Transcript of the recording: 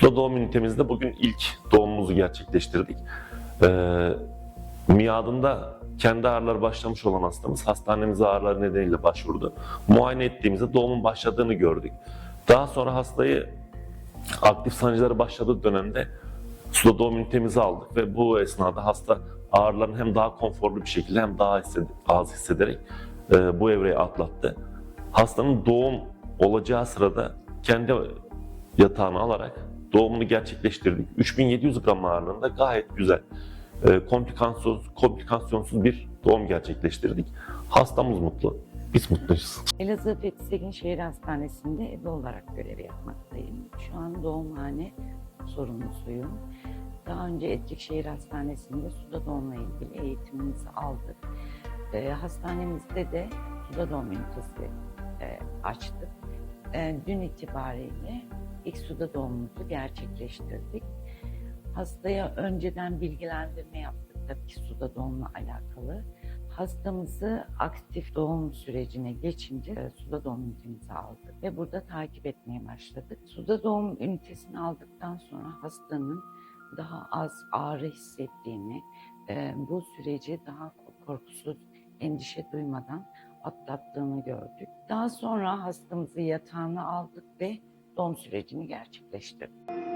Suda doğum ünitemizde bugün ilk doğumumuzu gerçekleştirdik. Ee, miadında kendi ağrıları başlamış olan hastamız hastanemize ağrıları nedeniyle başvurdu. Muayene ettiğimizde doğumun başladığını gördük. Daha sonra hastayı aktif sancıları başladığı dönemde suda doğum ünitemize aldık ve bu esnada hasta ağrılarını hem daha konforlu bir şekilde hem daha hissed- az hissederek e, bu evreyi atlattı. Hastanın doğum olacağı sırada kendi yatağını alarak doğumunu gerçekleştirdik. 3700 gram ağırlığında gayet güzel, e, komplikasyonsuz, komplikasyonsuz bir doğum gerçekleştirdik. Hastamız mutlu, biz mutluyuz. Elazığ Fethi Şehir Hastanesi'nde ebe olarak görev yapmaktayım. Şu an doğumhane sorumlusuyum. Daha önce Etlik Şehir Hastanesi'nde suda doğumla ilgili eğitimimizi aldık. Ee, hastanemizde de suda doğum ünitesi e, açtık. E, dün itibariyle ilk suda doğumumuzu gerçekleştirdik. Hastaya önceden bilgilendirme yaptık tabii ki suda doğumla alakalı. Hastamızı aktif doğum sürecine geçince e, suda doğum ünitemizi aldık ve burada takip etmeye başladık. Suda doğum ünitesini aldıktan sonra hastanın daha az ağrı hissettiğini, e, bu süreci daha korkusuz, endişe duymadan atlattığını gördük. Daha sonra hastamızı yatağına aldık ve doğum sürecini gerçekleştirdik.